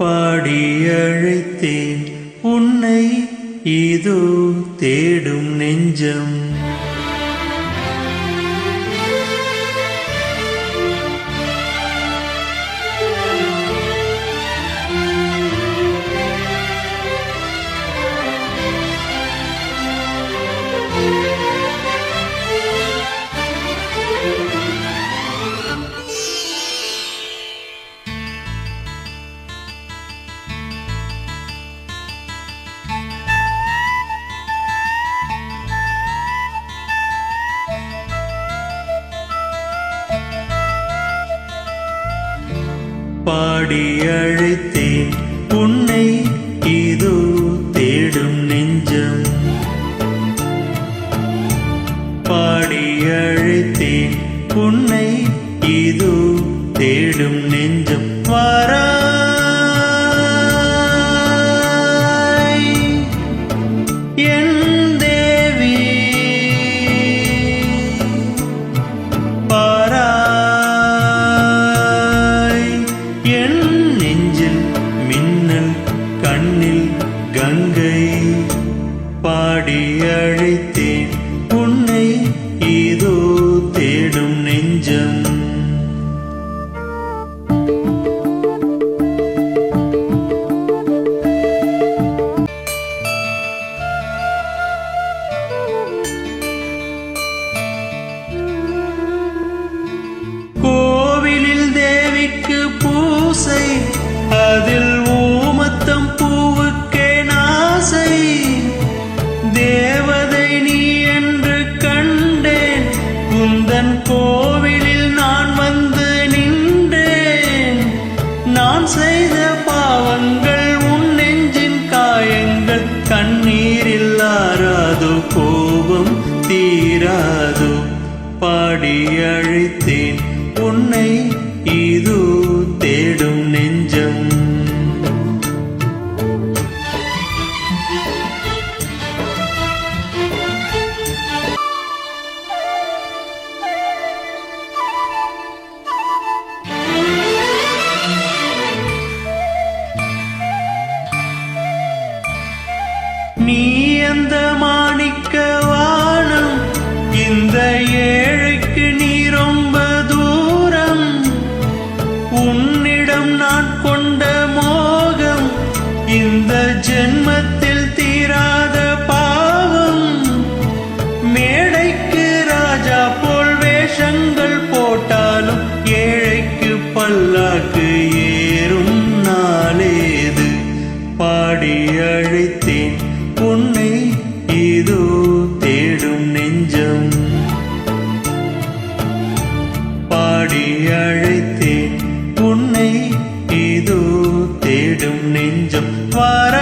பாடி அழைத்தேன். உன்னை இதோ தேடும் நெஞ்சம். பாடி அழைத்தேன். உன்னை இதோ தேடும் நெஞ்சம். பாடி அழைத்தேன். உன்னை இதோ தேடும் நெஞ்சம். வாரா கங்கை செய்த பாவங்கள் உன் நெஞ்சின் காயங்கள் கண்ணீரில் ஆறாதோ கோபம் தீராது பாடி அழைத்தேன் நீ மாணிக்க வானம்? இந்த ஏழைக்கு நீ ரொம்ப தூரம். உன்னிடம் நான் கொண்ட மோகம் இந்த ஜென்மத்தில் தீராத பாவம். மேடைக்கு ராஜா போல் வேஷங்கள் போட்டாலும் ஏழைக்கு பல்லாக்கு ஏறும் நாளேது. பாடி அழைத்தேன் உன்னை பாடி அழைத்தேன். உன்னை இதோ தேடும் நெஞ்சம் வர